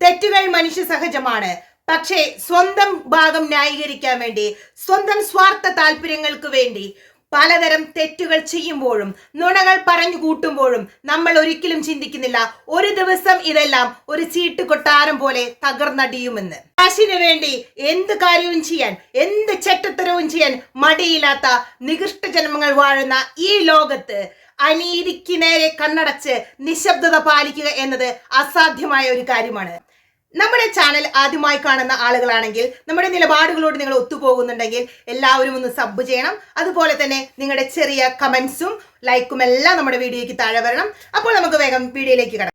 തെറ്റുകൾ മനുഷ്യ സഹജമാണ്. പക്ഷേ സ്വന്തം ഭാഗം ന്യായീകരിക്കാൻ വേണ്ടി സ്വന്തം സ്വാർത്ഥ താല്പര്യങ്ങൾക്ക് വേണ്ടി പലതരം തെറ്റുകൾ ചെയ്യുമ്പോഴും നുണകൾ പറഞ്ഞു കൂട്ടുമ്പോഴും നമ്മൾ ഒരിക്കലും ചിന്തിക്കുന്നില്ല. ഒരു ദിവസം ഇതെല്ലാം ഒരു ചീട്ട് കൊട്ടാരം പോലെ തകർന്നടിയുമെന്ന്. കാശിന് വേണ്ടി എന്ത് കാര്യവും ചെയ്യാൻ എന്ത് ചെറ്റത്തരവും ചെയ്യാൻ മടിയില്ലാത്ത നികൃഷ്ട ജന്മങ്ങൾ വാഴുന്ന ഈ ലോകത്ത് അനീതിക്ക് നേരെ കണ്ണടച്ച് നിശബ്ദത പാലിക്കുക എന്നത് അസാധ്യമായ ഒരു കാര്യമാണ്. നമ്മുടെ ചാനൽ ആദ്യമായി കാണുന്ന ആളുകളാണെങ്കിൽ നമ്മുടെ നിലപാടുകളോട് നിങ്ങൾ ഒത്തുപോകുന്നുണ്ടെങ്കിൽ എല്ലാവരും ഒന്ന് സബ് ചെയ്യണം. അതുപോലെ തന്നെ നിങ്ങളുടെ ചെറിയ കമൻസും ലൈക്കും എല്ലാം നമ്മുടെ വീഡിയോയ്ക്ക് താഴെ വരണം. അപ്പോൾ നമുക്ക് വേഗം വീഡിയോയിലേക്ക് കടക്കാം.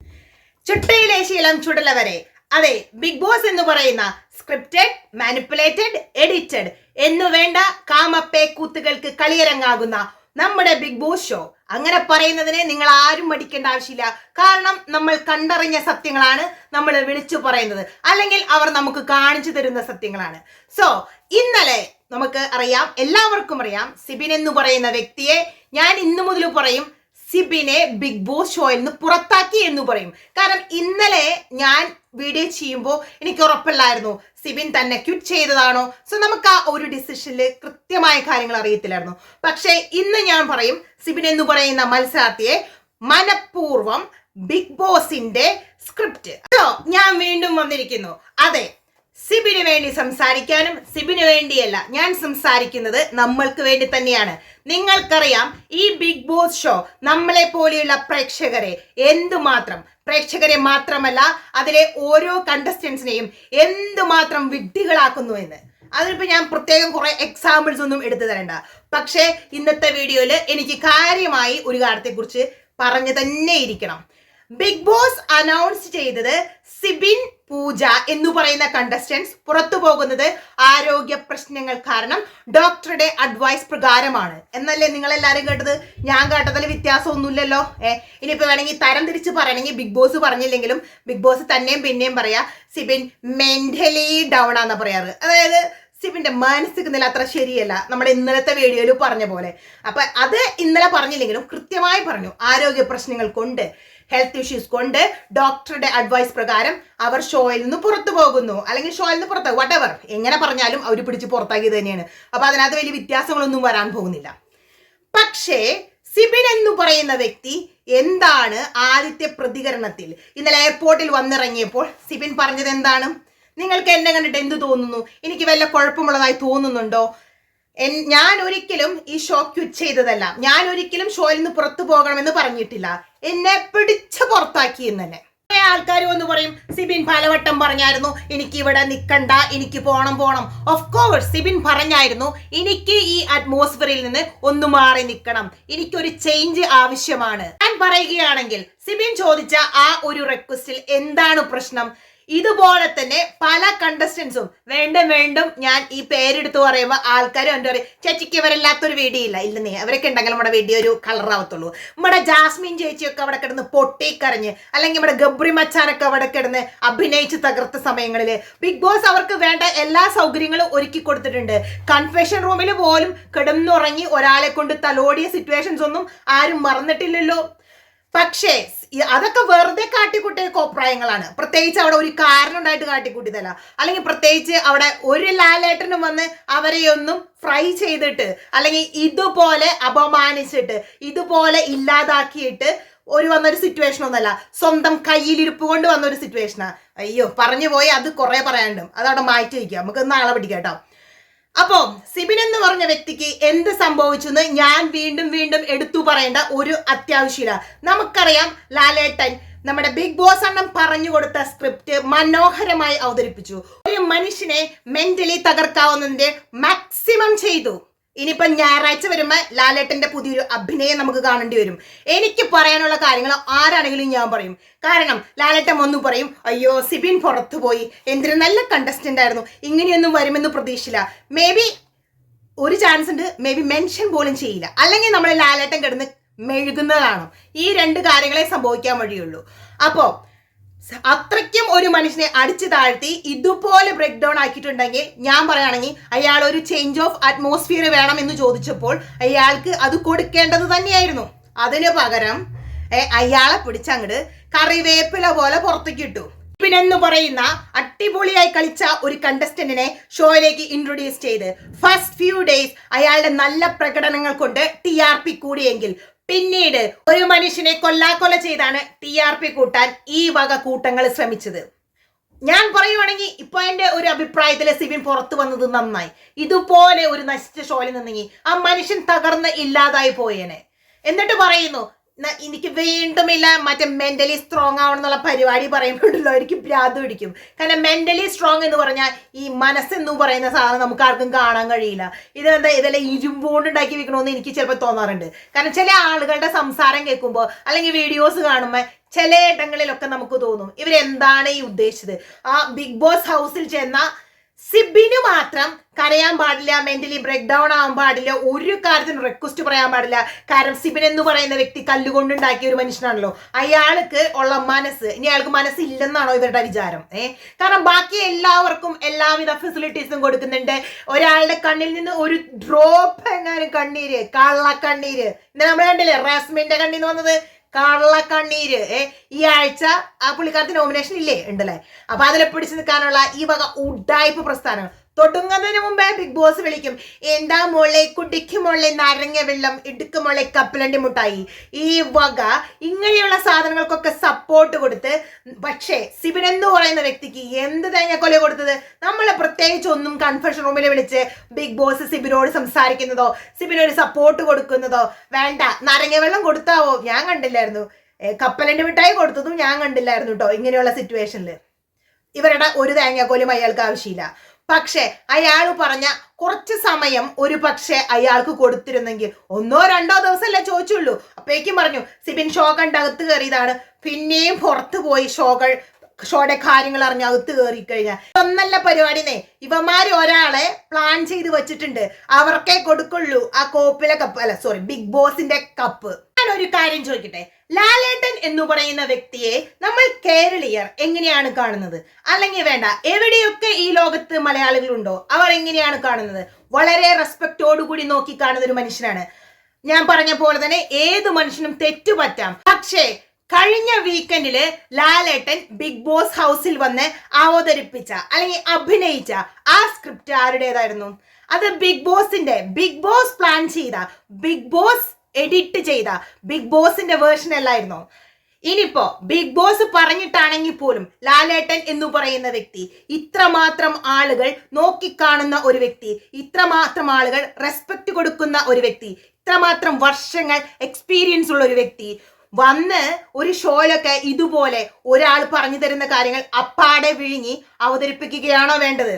ചുട്ടയിലെ ശീലം ചുടല വരെ അതെ ബിഗ് ബോസ് എന്ന് പറയുന്ന സ്ക്രിപ്റ്റഡ് മാനിപ്പുലേറ്റഡ് എഡിറ്റഡ് എന്നു വേണ്ട കാമപ്പേ കൂത്തുകൾക്ക് കളിയരങ്ങാകുന്ന നമ്മുടെ ബിഗ് ബോസ് ഷോ അങ്ങനെ പറയുന്നതിനെ നിങ്ങൾ ആരും മടിക്കേണ്ട ആവശ്യമില്ല. കാരണം നമ്മൾ കണ്ടറിഞ്ഞ സത്യങ്ങളാണ്. നമ്മൾ വിളിച്ചു പറയുന്നത്. അല്ലെങ്കിൽ അവർ നമുക്ക് കാണിച്ചു തരുന്ന സത്യങ്ങളാണ്. സോ ഇന്നലെ നമുക്ക് അറിയാം എല്ലാവർക്കും അറിയാം സിബിൻ എന്ന് പറയുന്ന വ്യക്തിയെ ഞാൻ ഇന്നു മുതൽ പറയും സിബിനെ ബിഗ് ബോസ് ഷോയിൽ നിന്ന് പുറത്താക്കി എന്ന് പറയും. കാരണം ഇന്നലെ ഞാൻ വീഡിയോ ചെയ്യുമ്പോൾ എനിക്ക് ഉറപ്പില്ലായിരുന്നു സിബിൻ തന്നെ ക്വിറ്റ് ചെയ്തതാണോ? സോ നമുക്ക് ആ ഒരു ഡിസിഷനിൽ കൃത്യമായ കാര്യങ്ങൾ അറിയത്തില്ലായിരുന്നു. പക്ഷേ ഇന്ന് ഞാൻ പറയും സിബിൻ എന്ന് പറയുന്ന മത്സരാർത്ഥിയെ മനഃപൂർവം ബിഗ് ബോസിന്റെ സ്ക്രിപ്റ്റ് അതോ ഞാൻ വീണ്ടും വന്നിരിക്കുന്നു. അതെ സിബിന് വേണ്ടി സംസാരിക്കാനും സിബിന് വേണ്ടിയല്ല ഞാൻ സംസാരിക്കുന്നത് നമ്മൾക്ക് വേണ്ടി തന്നെയാണ്. നിങ്ങൾക്കറിയാം ഈ ബിഗ് ബോസ് ഷോ നമ്മളെ പോലെയുള്ള പ്രേക്ഷകരെ എന്തുമാത്രം പ്രേക്ഷകരെ മാത്രമല്ല അതിലെ ഓരോ കണ്ടസ്റ്റൻസിനെയും എന്തുമാത്രം വിഡ്ഢികളാക്കുന്നു എന്ന്. അതിനിപ്പോൾ ഞാൻ പ്രത്യേകം കുറേ എക്സാമ്പിൾസ് ഒന്നും എടുത്തു തരണ്ട. പക്ഷേ ഇന്നത്തെ വീഡിയോയിൽ എനിക്ക് കാര്യമായി ഒരു കാര്യത്തെക്കുറിച്ച് പറഞ്ഞു തന്നെ ഇരിക്കണം ബിഗ് ബോസ് അനൗൺസ് ചെയ്തത് സിബിൻ പൂജ എന്ന് പറയുന്ന കണ്ടസ്റ്റൻസ് പുറത്തു പോകുന്നത് ആരോഗ്യ പ്രശ്നങ്ങൾ കാരണം ഡോക്ടറുടെ അഡ്വൈസ് പ്രകാരമാണ്. എന്നല്ലേ നിങ്ങൾ എല്ലാവരും കേട്ടത്? ഞാൻ കേട്ടതിൽ വ്യത്യാസമൊന്നുമില്ലല്ലോ. ഏ ഇനിയിപ്പോ വേണമെങ്കിൽ തരം തിരിച്ച് പറയണമെങ്കിൽ ബിഗ് ബോസ് പറഞ്ഞില്ലെങ്കിലും ബിഗ് ബോസ് തന്നെയും പിന്നെയും പറയാ സിബിൻ മെന്റലി ഡൗൺ ആണെന്ന് പറയാറ്. അതായത് സിബിന്റെ മാനസിക നില അത്ര ശരിയല്ല. നമ്മുടെ ഇന്നലത്തെ വീഡിയോയിൽ പറഞ്ഞ പോലെ. അപ്പൊ അത് ഇന്നലെ പറഞ്ഞില്ലെങ്കിലും കൃത്യമായി പറഞ്ഞു ആരോഗ്യ പ്രശ്നങ്ങൾ കൊണ്ട്. ഹെൽത്ത് ഇഷ്യൂസ് കൊണ്ട് ഡോക്ടറുടെ അഡ്വൈസ് പ്രകാരം അവർ ഷോയിൽ നിന്ന് പുറത്തു പോകുന്നു. അല്ലെങ്കിൽ ഷോയിൽ നിന്ന് പുറത്ത് വട്ടവർ എങ്ങനെ പറഞ്ഞാലും അവർ പിടിച്ച് പുറത്താക്കി തന്നെയാണ്. അപ്പൊ അതിനകത്ത് വലിയ വ്യത്യാസങ്ങളൊന്നും വരാൻ പോകുന്നില്ല. പക്ഷേ സിബിൻ എന്ന് പറയുന്ന വ്യക്തി എന്താണ് ആദ്യത്തെ പ്രതികരണത്തിൽ? ഇന്നലെ എയർപോർട്ടിൽ വന്നിറങ്ങിയപ്പോൾ സിബിൻ പറഞ്ഞത് എന്താണ്? നിങ്ങൾക്ക് എന്നെ കണ്ടിട്ട് എന്ത് തോന്നുന്നു? എനിക്ക് വല്ല കുഴപ്പമുള്ളതായി തോന്നുന്നുണ്ടോ? ഞാൻ ഒരിക്കലും ഈ ഷോ ക്വിറ്റ് ചെയ്തതല്ല. ഞാൻ ഒരിക്കലും ഷോയിൽ നിന്ന് പുറത്തു പോകണമെന്ന് പറഞ്ഞിട്ടില്ല. എന്നെ പിടിച്ച് പുറത്താക്കി എന്ന് തന്നെ. ആൾക്കാർ വന്ന് പറയും സിബിൻ പലവട്ടം പറഞ്ഞായിരുന്നു എനിക്ക് ഇവിടെ നിൽക്കണ്ട എനിക്ക് പോണം പോണം. ഓഫ് കോഴ്സ് സിബിൻ പറഞ്ഞായിരുന്നു എനിക്ക് ഈ അറ്റ്മോസ്ഫിയറിൽ നിന്ന് ഒന്ന് മാറി നിൽക്കണം എനിക്കൊരു ചേഞ്ച് ആവശ്യമാണ്. ഞാൻ പറയുകയാണെങ്കിൽ സിബിൻ ചോദിച്ച ആ ഒരു റിക്വസ്റ്റിൽ എന്താണ് പ്രശ്നം? ഇതുപോലെ തന്നെ പല കണ്ടസ്റ്റൻസും വേണ്ടും വേണ്ടും ഞാൻ ഈ പേരെടുത്ത് പറയുമ്പോൾ ആൾക്കാരും എന്റെ പറയും ചേച്ചിക്ക് ഇവരില്ലാത്തൊരു വീഡിയോ ഇല്ല ഇല്ലെന്നേ അവരൊക്കെ ഉണ്ടെങ്കിൽ നമ്മുടെ വീഡിയോ ഒരു കളറാവത്തുള്ളൂ നമ്മുടെ ജാസ്മിൻ ചേച്ചിയൊക്കെ അവിടെ കിടന്ന് പൊട്ടിക്കറിഞ്ഞ് അല്ലെങ്കിൽ നമ്മുടെ ഗബ്രി മച്ചാനൊക്കെ അവിടെ കിടന്ന് അഭിനയിച്ച് തകർത്ത സമയങ്ങളിൽ ബിഗ് ബോസ് അവർക്ക് വേണ്ട എല്ലാ സൗകര്യങ്ങളും ഒരുക്കി കൊടുത്തിട്ടുണ്ട്. കൺഫെഷൻ റൂമിൽ പോലും കിടന്നുറങ്ങി ഒരാളെ കൊണ്ട് തലോടിയ സിറ്റുവേഷൻസ് ഒന്നും ആരും മറന്നിട്ടില്ലല്ലോ. പക്ഷേ അതൊക്കെ വെറുതെ കാട്ടിക്കൂട്ടിയ കോപ്രായങ്ങളാണ്. പ്രത്യേകിച്ച് അവിടെ ഒരു കാരണം ഉണ്ടായിട്ട് കാട്ടിക്കൂട്ടിയതല്ല. അല്ലെങ്കിൽ പ്രത്യേകിച്ച് അവിടെ ഒരു ലാലേട്ടനും വന്ന് അവരെയൊന്നും ഫ്രൈ ചെയ്തിട്ട് അല്ലെങ്കിൽ ഇതുപോലെ അപമാനിച്ചിട്ട് ഇതുപോലെ ഇല്ലാതാക്കിയിട്ട് ഒരു വന്നൊരു സിറ്റുവേഷൻ ഒന്നല്ല സ്വന്തം കയ്യിലിരിപ്പ് കൊണ്ട് വന്നൊരു സിറ്റുവേഷനാ അയ്യോ പറഞ്ഞു പോയി അത് കുറെ പറയാനുണ്ട്. അതവിടെ മാറ്റി വയ്ക്കാം. നമുക്ക് നാളെ പിടിക്കാം കേട്ടോ. അപ്പോ സിബിൻ എന്ന് പറഞ്ഞ വ്യക്തിക്ക് എന്ത് സംഭവിച്ചെന്ന് ഞാൻ വീണ്ടും വീണ്ടും എടുത്തു പറയേണ്ട ഒരു അത്യാവശ്യമില്ല. നമുക്കറിയാം ലാലേട്ടൻ നമ്മുടെ ബിഗ് ബോസ് അണ്ണം പറഞ്ഞു കൊടുത്ത സ്ക്രിപ്റ്റ് മനോഹരമായി അവതരിപ്പിച്ചു. ഒരു മനുഷ്യനെ മെന്റലി തകർക്കാവുന്നതിന്റെ മാക്സിമം ചെയ്തു. ഇനിയിപ്പോ ഞായറാഴ്ച വരുമ്പോൾ ലാലേട്ടന്റെ പുതിയൊരു അഭിനയം നമുക്ക് കാണേണ്ടി വരും. എനിക്ക് പറയാനുള്ള കാര്യങ്ങൾ ആരാണെങ്കിലും ഞാൻ പറയും. കാരണം ലാലേട്ടൻ വന്നു പറയും അയ്യോ സിബിൻ പുറത്തു പോയി. എന്തൊരു നല്ല കണ്ടസ്റ്റന്റ് ആയിരുന്നു. ഇങ്ങനെയൊന്നും വരുമെന്ന് പ്രതീക്ഷിച്ചില്ല. മേ ബി ഒരു ചാൻസ് ഉണ്ട്. മേ ബി മെൻഷൻ പോലും ചെയ്യില്ല. അല്ലെങ്കിൽ നമ്മൾ ലാലേട്ടൻ കിടന്ന് മെഴുകുന്നതാണ് ഈ രണ്ട് കാര്യങ്ങളെ സംഭവിക്കാൻ വഴിയുള്ളൂ. അപ്പോ സ- അത്രയ്ക്കും ഒരു മനുഷ്യനെ അടിച്ചു താഴ്ത്തി ഇതുപോലെ ബ്രേക്ക് ഡൗൺ ആക്കിയിട്ടുണ്ടെങ്കിൽ ഞാൻ പറയുകയാണെങ്കിൽ അയാൾ ഒരു ചേഞ്ച് ഓഫ് അറ്റ്മോസ്ഫിയർ വേണം എന്ന് ചോദിച്ചപ്പോൾ അയാൾക്ക് അത് കൊടുക്കേണ്ടത് തന്നെയായിരുന്നു. അതിന് പകരം അയാളെ പിടിച്ചങ്ങട് കറിവേപ്പില പോലെ പുറത്തേക്ക് ഇട്ടു. പിന്നെന്ന് പറയുന്ന അടിപൊളിയായി കളിച്ച ഒരു കണ്ടസ്റ്റന്റിനെ ഷോയിലേക്ക് ഇൻട്രൊഡ്യൂസ് ചെയ്ത്. ഫസ്റ്റ് ഫ്യൂ ഡേയ്സ് അയാളുടെ നല്ല പ്രകടനങ്ങൾ കൊണ്ട് ടി ആർ പി കൂടിയെങ്കിൽ പിന്നീട് ഒരു മനുഷ്യനെ കൊല്ലാക്കൊല ചെയ്താണ് ടി ആർ പി കൂട്ടാൻ ഈ വക കൂട്ടങ്ങൾ ശ്രമിച്ചത്. ഞാൻ പറയുവാണെങ്കിൽ ഇപ്പൊ എന്റെ ഒരു അഭിപ്രായത്തിൽ സിബിൻ പുറത്തു വന്നത് നന്നായി. ഇതുപോലെ ഒരു നശിച്ച ഷോയിൽ നിന്നെങ്കിൽ ആ മനുഷ്യൻ തകർന്ന് ഇല്ലാതായി പോയേനെ. എന്നിട്ട് പറയുന്നു "ന- എനിക്ക് വീണ്ടുമില്ല. മറ്റേ മെന്റലി സ്ട്രോങ് ആവണമെന്നുള്ള പരിപാടി പറയുമ്പോഴുള്ള എനിക്ക് ഭ്രാന്ത് പിടിക്കും. കാരണം മെന്റലി സ്ട്രോങ് എന്ന് പറഞ്ഞാൽ ഈ മനസ്സെന്ന് പറയുന്ന സാധനം നമുക്ക് ആർക്കും കാണാൻ കഴിയില്ല. ഇത് എന്താ ഇതെല്ലാം ഇരുമ്പോണ്ട് ഉണ്ടാക്കി വെക്കണമെന്ന് എനിക്ക് ചിലപ്പോൾ തോന്നാറുണ്ട്. കാരണം ചില ആളുകളുടെ സംസാരം കേൾക്കുമ്പോൾ അല്ലെങ്കിൽ വീഡിയോസ് കാണുമ്പോൾ ചില ഇടങ്ങളിലൊക്കെ നമുക്ക് തോന്നും ഇവരെന്താണ് ഈ ഉദ്ദേശിച്ചത്? ആ ബിഗ് ബോസ് ഹൗസിൽ ചെന്ന സിബിന് മാത്രം കരയാൻ പാടില്ല മെന്റലി ബ്രേക്ക് ഡൗൺ ആവാൻ പാടില്ല ഒരു കാര്യത്തിനും റിക്വസ്റ്റ് പറയാൻ പാടില്ല. കാരണം സിബിൻ എന്ന് പറയുന്ന വ്യക്തി കല്ലുകൊണ്ടുണ്ടാക്കിയ ഒരു മനുഷ്യനാണല്ലോ. അയാൾക്ക് ഉള്ള മനസ്സ് ഇനി അയാൾക്ക് മനസ്സില്ലെന്നാണോ ഇവരുടെ വിചാരം ഏ? കാരണം ബാക്കി എല്ലാവർക്കും എല്ലാവിധ ഫെസിലിറ്റീസും കൊടുക്കുന്നുണ്ട്. ഒരാളുടെ കണ്ണിൽ നിന്ന് ഒരു ഡ്രോപ്പ് എങ്ങാനും കണ്ണീര് കള്ള കണ്ണീര് ഇന്ന് നമ്മൾ കണ്ടില്ലേ റാസ്മിന്റെ കണ്ണിൽ നിന്ന് വന്നത്? കള്ളക്കണ്ണീര്. ഏ ഈ ആഴ്ച ആ പുള്ളിക്കാരത്തിന് നോമിനേഷൻ ഇല്ലേ? ഉണ്ടല്ലേ? അപ്പൊ അതിനെ പിടിച്ചു നിൽക്കാനുള്ള ഈ വക ഉഡായ്പ പ്രസ്ഥാനം തൊടുങ്ങുന്നതിന് മുമ്പേ ബിഗ് ബോസ് വിളിക്കും. എന്താ മോളെ? കുടിക്ക് മോളെ. നാരങ്ങ വെള്ളം ഇടുക്ക് മോളെ. കപ്പലണ്ടി മുട്ടായി. ഈ വക ഇങ്ങനെയുള്ള സാധനങ്ങൾക്കൊക്കെ സപ്പോർട്ട് കൊടുത്ത് പക്ഷേ സിബിൻ എന്ന് പറയുന്ന വ്യക്തിക്ക് എന്ത് തേങ്ങക്കൊല കൊടുത്തത്? നമ്മൾ പ്രത്യേകിച്ച് ഒന്നും കൺഫെഷൻ റൂമിൽ വിളിച്ച് ബിഗ് ബോസ് സിബിനോട് സംസാരിക്കുന്നതോ സിബിനൊരു സപ്പോർട്ട് കൊടുക്കുന്നതോ വേണ്ട. നാരങ്ങ വെള്ളം കൊടുത്താവോ? ഞാൻ കണ്ടില്ലായിരുന്നു. കപ്പലണ്ടി മിഠായി കൊടുത്തതും ഞാൻ കണ്ടില്ലായിരുന്നു കേട്ടോ ഇങ്ങനെയുള്ള സിറ്റുവേഷനിൽ ഇവരുടെ ഒരു തേങ്ങാക്കോലും അയാൾക്ക് ആവശ്യമില്ല. പക്ഷെ അയാൾ പറഞ്ഞ കുറച്ച് സമയം ഒരു പക്ഷെ അയാൾക്ക് കൊടുത്തിരുന്നെങ്കിൽ ഒന്നോ രണ്ടോ ദിവസമല്ലേ ചോദിച്ചുള്ളൂ. അപ്പേക്കും പറഞ്ഞു സിബിൻ ഷോകണ്ട് അകത്ത് കയറിയതാണ്. പിന്നെയും പുറത്ത് പോയി ഷോകൾ ഷോയുടെ കാര്യങ്ങൾ അറിഞ്ഞ് അകത്ത് കയറി കഴിഞ്ഞാൽ ഒന്നല്ല പരിപാടിനെ ഇവന്മാര് ഒരാളെ പ്ലാൻ ചെയ്ത് വെച്ചിട്ടുണ്ട്. അവർക്കേ കൊടുക്കുള്ളൂ ആ കോപ്പിലെ കപ്പ് അല്ല സോറി ബിഗ് ബോസിന്റെ കപ്പ് ഞാൻ ഒരു കാര്യം ചോദിക്കട്ടെ? ലാലേട്ടൻ എന്ന് പറയുന്ന വ്യക്തിയെ നമ്മൾ കേരളീയർ എങ്ങനെയാണ് കാണുന്നത്? അല്ലെങ്കിൽ വേണ്ട എവിടെയൊക്കെ ഈ ലോകത്ത് മലയാളികളുണ്ടോ അവർ എങ്ങനെയാണ് കാണുന്നത്? വളരെ റെസ്പെക്റ്റോടുകൂടി നോക്കി കാണുന്ന ഒരു മനുഷ്യനാണ്. ഞാൻ പറഞ്ഞ പോലെ തന്നെ ഏത് മനുഷ്യനും തെറ്റു പറ്റാം. പക്ഷേ കഴിഞ്ഞ വീക്കെൻഡിൽ ലാലേട്ടൻ ബിഗ് ബോസ് ഹൗസിൽ വന്ന് അവതരിപ്പിച്ച അല്ലെങ്കിൽ അഭിനയിച്ച ആ സ്ക്രിപ്റ്റ് ആരുടേതായിരുന്നു? അത് ബിഗ് ബോസിന്റെ ബിഗ് ബോസ് പ്ലാൻ ചെയ്ത ബിഗ് ബോസ് എഡിറ്റ് ചെയ്ത ബിഗ് ബോസിന്റെ വേർഷൻ അല്ലായിരുന്നോ? ഇനിയിപ്പോ ബിഗ് ബോസ് പറഞ്ഞിട്ടാണെങ്കിൽ പോലും ലാലേട്ടൻ എന്ന് പറയുന്ന വ്യക്തി ഇത്രമാത്രം ആളുകൾ നോക്കിക്കാണുന്ന ഒരു വ്യക്തി ഇത്രമാത്രം ആളുകൾ റെസ്പെക്ട് കൊടുക്കുന്ന ഒരു വ്യക്തി ഇത്രമാത്രം വർഷങ്ങൾ എക്സ്പീരിയൻസ് ഉള്ള ഒരു വ്യക്തി വന്ന് ഒരു ഷോയിലൊക്കെ ഇതുപോലെ ഒരാൾ പറഞ്ഞു തരുന്ന കാര്യങ്ങൾ അപ്പാടെ വിഴുങ്ങി അവതരിപ്പിക്കുകയാണോ വേണ്ടത്?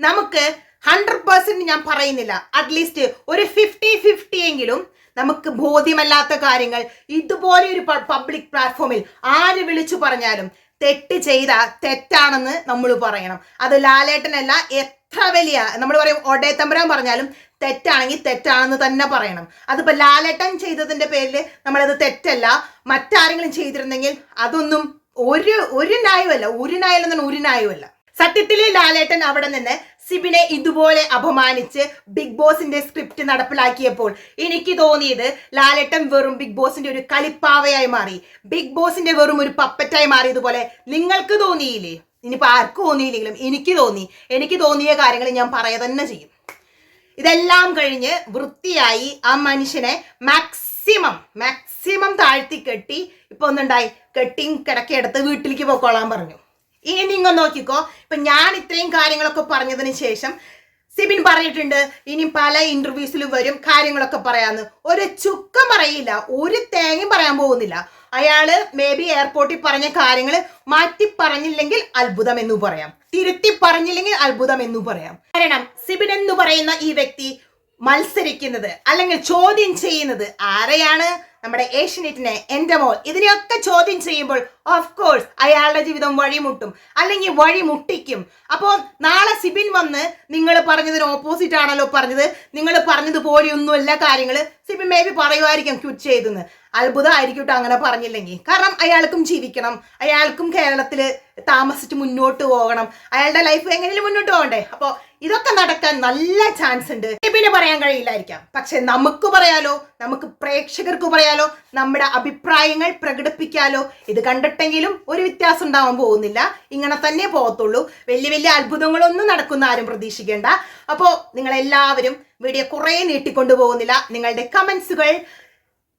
നമുക്ക് ഹൺഡ്രഡ് പേഴ്സെന്റ് ഞാൻ പറയുന്നില്ല. അറ്റ്ലീസ്റ്റ് ഒരു ഫിഫ്റ്റി ഫിഫ്റ്റി എങ്കിലും നമുക്ക് ബോധ്യമല്ലാത്ത കാര്യങ്ങൾ. ഇതുപോലെ ഒരു പബ്ലിക് പ്ലാറ്റ്ഫോമിൽ ആര് വിളിച്ചു പറഞ്ഞാലും തെറ്റ് ചെയ്ത തെറ്റാണെന്ന് നമ്മൾ പറയണം. അത് ലാലേട്ടനല്ല എത്ര വലിയ നമ്മൾ പറയും ഒടേത്തമ്പരാൻ പറഞ്ഞാലും തെറ്റാണെങ്കിൽ തെറ്റാണെന്ന് തന്നെ പറയണം. അതിപ്പോ ലാലേട്ടൻ ചെയ്തതിന്റെ പേരിൽ നമ്മളത് തെറ്റല്ല. മറ്റാരെങ്കിലും ചെയ്തിരുന്നെങ്കിൽ അതൊന്നും ഒരു ഒരു ന്യായമല്ല. ഒരു ന്യായം എന്നാൽ ഒരു ന്യായമല്ല. സത്യത്തിലെ ലാലേട്ടൻ അവിടെ നിന്ന് സിബിനെ ഇതുപോലെ അപമാനിച്ച് ബിഗ് ബോസിന്റെ സ്ക്രിപ്റ്റ് നടപ്പിലാക്കിയപ്പോൾ എനിക്ക് തോന്നിയത് ലാലേട്ടൻ വെറും ബിഗ് ബോസിന്റെ ഒരു കളിപ്പാവയായി മാറി. ബിഗ് ബോസിന്റെ വെറും ഒരു പപ്പറ്റായി മാറിയതുപോലെ നിങ്ങൾക്ക് തോന്നിയില്ലേ? ഇനിയിപ്പോ ആർക്കും തോന്നിയില്ലെങ്കിലും എനിക്ക് തോന്നി. എനിക്ക് തോന്നിയ കാര്യങ്ങൾ ഞാൻ പറയുക തന്നെ ചെയ്യും. ഇതെല്ലാം കഴിഞ്ഞ് വൃത്തിയായി ആ മനുഷ്യനെ മാക്സിമം മാക്സിമം താഴ്ത്തി കെട്ടി ഇപ്പൊ ഒന്നുണ്ടായി കെട്ടിയും കിടക്കിയെടുത്ത് വീട്ടിലേക്ക് പോയിക്കോളാൻ പറഞ്ഞു. ഇനി നിങ്ങൾ നോക്കിക്കോ. ഇപ്പൊ ഞാൻ ഇത്രയും കാര്യങ്ങളൊക്കെ പറഞ്ഞതിന് ശേഷം സിബിൻ പറഞ്ഞിട്ടുണ്ട് ഇനി പല ഇന്റർവ്യൂസിലും വരും കാര്യങ്ങളൊക്കെ പറയാന്ന്. ഒരു ചുക്കം പറയില്ല ഒരു തേങ്ങയും പറയാൻ പോകുന്നില്ല. അയാൾ മേ ബി എയർപോർട്ടിൽ പറഞ്ഞ കാര്യങ്ങൾ മാറ്റി പറഞ്ഞില്ലെങ്കിൽ അത്ഭുതം എന്ന് പറയാം. തിരുത്തി പറഞ്ഞില്ലെങ്കിൽ അത്ഭുതം എന്ന് പറയാം. കാരണം സിബിൻ എന്ന് പറയുന്ന ഈ വ്യക്തി മത്സരിക്കുന്നത് അല്ലെങ്കിൽ ചോദ്യം ചെയ്യുന്നത് ആരെയാണ്? നമ്മുടെ ഏഷ്യനെറ്റിനെ എന്റെ മോൾ ഇതിനെയൊക്കെ ചോദ്യം ചെയ്യുമ്പോൾ ഓഫ് കോഴ്സ് അയാളുടെ ജീവിതം വഴിമുട്ടും അല്ലെങ്കിൽ വഴിമുട്ടിക്കും. അപ്പോൾ നാളെ സിബിൻ വന്ന് നിങ്ങൾ പറഞ്ഞതിന് ഓപ്പോസിറ്റ് ആണല്ലോ പറഞ്ഞത്. നിങ്ങൾ പറഞ്ഞതുപോലെയൊന്നുമല്ല കാര്യങ്ങൾ. സിബിൻ മേ ബി പറയുമായിരിക്കും ക്വിറ്റ് ചെയ്തെന്ന്. അത്ഭുതമായിരിക്കും കേട്ടോ അങ്ങനെ പറഞ്ഞില്ലെങ്കിൽ. കാരണം അയാൾക്കും ജീവിക്കണം. അയാൾക്കും കേരളത്തിൽ താമസിച്ച് മുന്നോട്ട് പോകണം. അയാളുടെ ലൈഫ് എങ്ങനെയും മുന്നോട്ട് പോകണ്ടേ? അപ്പോൾ ഇതൊക്കെ നടക്കാൻ നല്ല ചാൻസ് ഉണ്ട്. സിബിന് പറയാൻ കഴിയില്ലായിരിക്കാം. പക്ഷെ നമുക്ക് പറയാലോ? നമുക്ക് പ്രേക്ഷകർക്ക് പറയാലോ? പോയാലോ നമ്മുടെ അഭിപ്രായങ്ങൾ പ്രകടിപ്പിക്കാലോ ഇത് കണ്ടിട്ടെങ്കിലും ഒരു വ്യത്യാസം ഉണ്ടാവാൻ പോകുന്നില്ല. ഇങ്ങനെ തന്നെ പോകത്തുള്ളൂ. വലിയ വലിയ അത്ഭുതങ്ങളൊന്നും നടക്കുന്ന ആരും പ്രതീക്ഷിക്കേണ്ട. അപ്പോൾ നിങ്ങളെല്ലാവരും വീഡിയോ കുറേ നീട്ടിക്കൊണ്ടു പോകുന്നില്ല. നിങ്ങളുടെ കമൻസുകൾ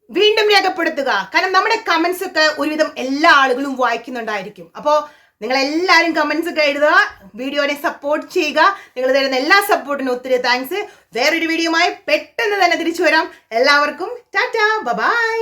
വീണ്ടും രേഖപ്പെടുത്തുക. കാരണം നമ്മുടെ കമൻസ് ഒക്കെ ഒരുവിധം എല്ലാ ആളുകളും വായിക്കുന്നുണ്ടായിരിക്കും. അപ്പോൾ നിങ്ങൾ എല്ലാവരും കമൻസ് ഒക്കെ എഴുതുക വീഡിയോനെ സപ്പോർട്ട് ചെയ്യുക. നിങ്ങൾ തരുന്ന എല്ലാ സപ്പോർട്ടിനും ഒത്തിരി താങ്ക്സ് വേറൊരു വീഡിയോയുമായി പെട്ടെന്ന് തന്നെ തിരിച്ചു വരാം. എല്ലാവർക്കും ടാറ്റാ ബൈ